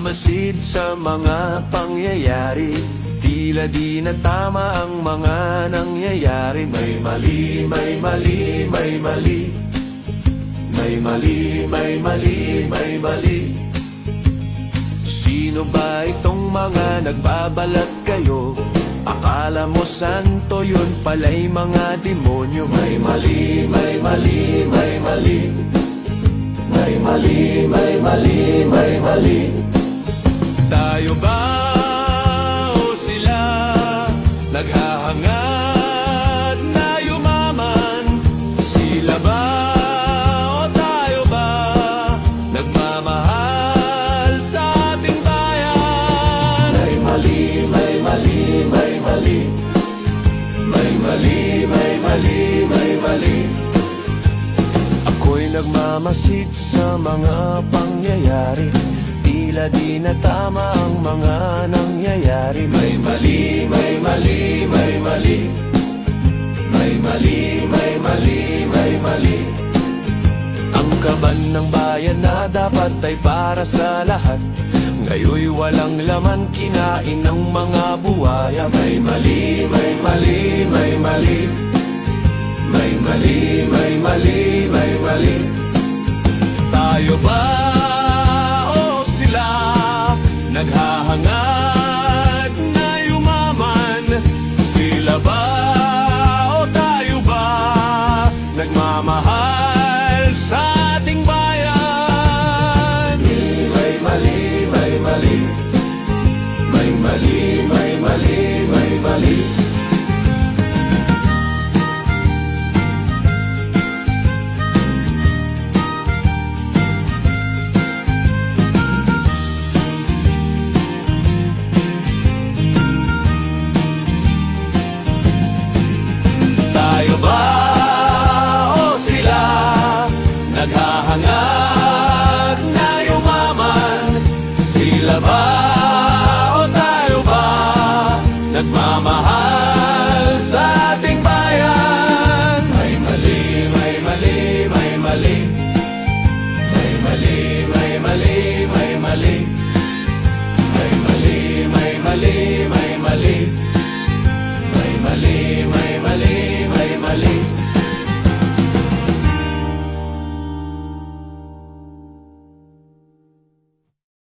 nagmamasid sa mga pangyayari. Tila di na tama ang mga nangyayari. May mali, may mali, may mali. May mali, may mali, may mali. Sino ba itong mga nagbabalat kayo? Akala mo santo yun pala'y mga demonyo. May mali, may mali, may mali. May mali, may mali, may mali. Tayo Naghahangad na yumaman. Sila ba o tayo ba? Nagmamahal sa ating bayan. May mali, may mali, may mali. May mali, may mali, may mali. Ako'y nagmamasid sa mga pangyayari. Tila di na tama ang mga mali, may mali, may mali. Ang kaban ng bayan na dapat ay para sa lahat. Ngayoy walang laman kinain ng mga buhaya May mali, may mali, may mali. May mali, may mali, may mali. Tayo ba Nagmamahal Nagmamahal